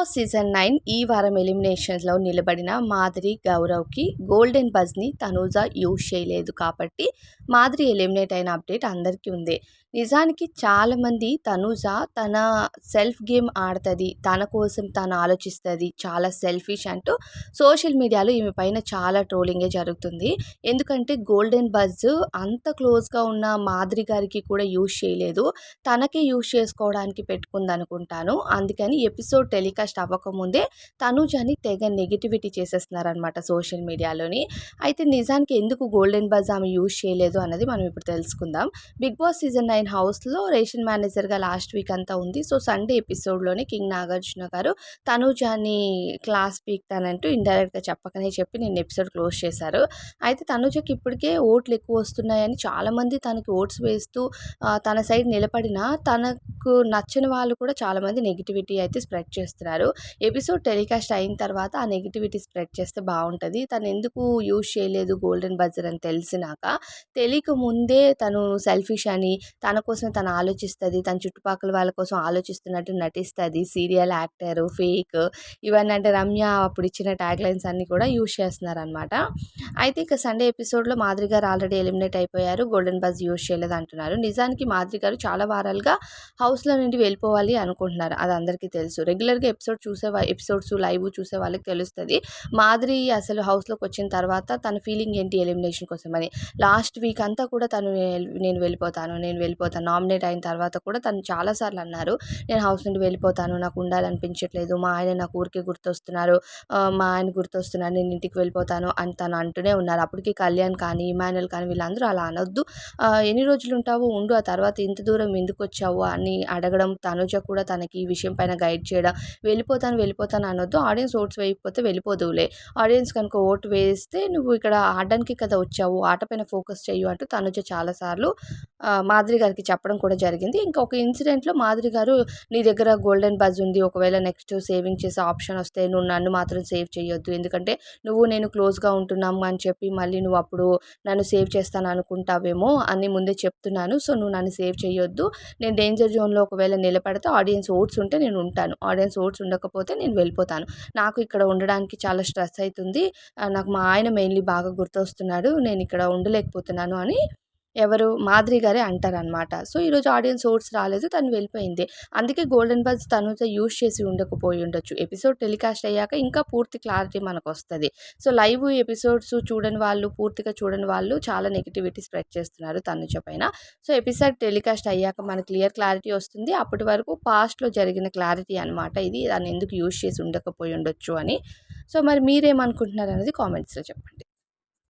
Boss season nine ఈ వారం ఎలిమినేషన్స్లో నిలబడిన మాధురి గౌరవ్కి గోల్డెన్ బజ్ని తనూజ యూజ్ చేయలేదు కాబట్టి మాధురి ఎలిమినేట్ అయిన అప్డేట్ అందరికీ ఉంది. నిజానికి చాలామంది తనూజ తన సెల్ఫ్ గేమ్ ఆడుతుంది తన కోసం తను ఆలోచిస్తుంది చాలా సెల్ఫిష్ అంటూ సోషల్ మీడియాలో ఈమె పైన చాలా ట్రోలింగే జరుగుతుంది. ఎందుకంటే గోల్డెన్ బజ్ అంత క్లోజ్గా ఉన్న మాధురి గారికి కూడా యూజ్ చేయలేదు. తనకే యూజ్ చేసుకోవడానికి పెట్టుకుంది అనుకుంటాను అందుకని ఎపిసోడ్ టెలికాస్ట్ అవ్వకముందే తనూజని తెగ నెగిటివిటీ చేసేస్తున్నారనమాట సోషల్ మీడియాలోని. అయితే నిజానికి ఎందుకు గోల్డెన్ బజ్ ఆమె యూజ్ చేయలేదు అన్నది మనం ఇప్పుడు తెలుసుకుందాం. బిగ్ బాస్ సీజన్ నైన్ హౌస్లో రేషన్ మేనేజర్గా లాస్ట్ వీక్ అంతా ఉంది. సో సండే ఎపిసోడ్లోనే కింగ్ నాగార్జున గారు తనూజాని క్లాస్ పీక్తానంటూ ఇండైరెక్ట్గా చెప్పకనే చెప్పి నేను ఎపిసోడ్ క్లోజ్ చేశారు. అయితే తనుజకి ఇప్పటికే ఓట్లు ఎక్కువ వస్తున్నాయని చాలామంది తనకి ఓట్స్ వేస్తూ తన సైడ్ నిలబడినా నాకు నచ్చని వాళ్ళు కూడా చాలామంది నెగిటివిటీ అయితే స్ప్రెడ్ చేస్తున్నారు. ఎపిసోడ్ టెలికాస్ట్ అయిన తర్వాత ఆ నెగిటివిటీ స్ప్రెడ్ చేస్తే బాగుంటుంది. తను ఎందుకు యూజ్ చేయలేదు గోల్డెన్ బజర్ అని తెలిసినాక తెలియక ముందే తను సెల్ఫిష్ అని తన కోసం తను ఆలోచిస్తుంది తన చుట్టుపక్కల వాళ్ళ కోసం ఆలోచిస్తున్నట్టు నటిస్తుంది సీరియల్ యాక్టర్ ఫేక్ ఇవన్నీ అంటే రమ్య అప్పుడు ఇచ్చిన ట్యాగ్ లైన్స్ అన్నీ కూడా యూజ్ చేస్తున్నారనమాట అయితే ఇక సండే ఎపిసోడ్లో మాదిరి గారు ఆల్రెడీ ఎలిమినేట్ అయిపోయారు గోల్డెన్ బజ్ యూజ్ చేయలేదు అంటున్నారు. నిజానికి మాదిరి గారు చాలా వారాలుగా హౌస్లో నుండి వెళ్ళిపోవాలి అనుకుంటున్నారు. అది అందరికీ తెలుసు. రెగ్యులర్గా ఎపిసోడ్ చూసే ఎపిసోడ్స్ లైవ్ చూసే వాళ్ళకి తెలుస్తుంది. మాదిరి అసలు హౌస్లోకి వచ్చిన తర్వాత తన ఫీలింగ్ ఏంటి ఎలిమినేషన్ కోసం అని. లాస్ట్ వీక్ అంతా కూడా తను నేను వెళ్ళిపోతాను నేను వెళ్ళిపోతాను నామినేట్ అయిన తర్వాత కూడా తను చాలాసార్లు అన్నారు. నేను హౌస్ నుండి వెళ్ళిపోతాను నాకు ఉండాలనిపించట్లేదు మా ఆయన నాకు ఊరికే గుర్తొస్తున్నారు మా ఆయన గుర్తొస్తున్నారు నేను ఇంటికి వెళ్ళిపోతాను అని తను అంటూనే ఉన్నారు. అప్పటికి కళ్యాణ్ కానీ ఇమానుయల్ కానీ వీళ్ళందరూ అలా అనొద్దు. ఎన్ని రోజులు ఉంటావు ఉండు ఆ తర్వాత ఇంత దూరం ఎందుకు వచ్చావు అని అడగడం తనుజ కూడా తనకి ఈ విషయం పైన గైడ్ చేయడం వెళ్ళిపోతాను వెళ్ళిపోతాను అనొద్దు. ఆడియన్స్ ఓట్స్ వేయకపోతే వెళ్ళిపోదువులే. ఆడియన్స్ కనుక ఓటు వేస్తే నువ్వు ఇక్కడ ఆడడానికి కదా వచ్చావు ఆట పైన ఫోకస్ చేయు అంటూ తనుజ చాలాసార్లు మాదిరి గారికి చెప్పడం కూడా జరిగింది. ఇంకొక ఇన్సిడెంట్లో మాదిరి గారు నీ దగ్గర గోల్డెన్ బజ్ ఉంది ఒకవేళ నెక్స్ట్ సేవింగ్ చేసే ఆప్షన్ వస్తే నువ్వు నన్ను మాత్రం సేవ్ చేయొద్దు ఎందుకంటే నువ్వు నేను క్లోజ్గా ఉంటున్నాము అని చెప్పి మళ్ళీ నువ్వు అప్పుడు నన్ను సేవ్ చేస్తాను అనుకుంటావేమో అని ముందే చెప్తున్నాను. సో నువ్వు నన్ను సేవ్ చేయొద్దు నేను డేంజర్ జోన్ జోన్లో ఒకవేళ నిలబడితే ఆడియన్స్ ఓట్స్ ఉంటే నేను ఉంటాను. ఆడియన్స్ ఓట్స్ ఉండకపోతే నేను వెళ్ళిపోతాను. నాకు ఇక్కడ ఉండడానికి చాలా స్ట్రెస్ అవుతుంది నాకు మా ఆయన మెయిన్లీ బాగా గుర్తొస్తున్నాడు. నేను ఇక్కడ ఉండలేకపోతున్నాను అని ఎవరు? మాధురి గారే అంటారనమాట సో ఈరోజు ఆడియన్స్ ఓట్స్ రాలేదు తను వెళ్ళిపోయింది. అందుకే గోల్డెన్ బజ్ తనుతో యూజ్ చేసి ఉండకపోయి ఉండొచ్చు. ఎపిసోడ్ టెలికాస్ట్ అయ్యాక ఇంకా పూర్తి క్లారిటీ మనకు వస్తుంది సో లైవ్ ఎపిసోడ్స్ చూడని వాళ్ళు పూర్తిగా చూడని వాళ్ళు చాలా నెగిటివిటీ స్ప్రెడ్ చేస్తున్నారు తనుజ పైన. సో ఎపిసోడ్ టెలికాస్ట్ అయ్యాక మనకు క్లియర్ క్లారిటీ వస్తుంది. అప్పటి వరకు పాస్ట్లో జరిగిన క్లారిటీ అనమాట ఇది. దాన్ని ఎందుకు యూజ్ చేసి ఉండకపోయి ఉండొచ్చు అని. సో మరి మీరేమనుకుంటున్నారు అనేది కామెంట్స్లో చెప్పండి.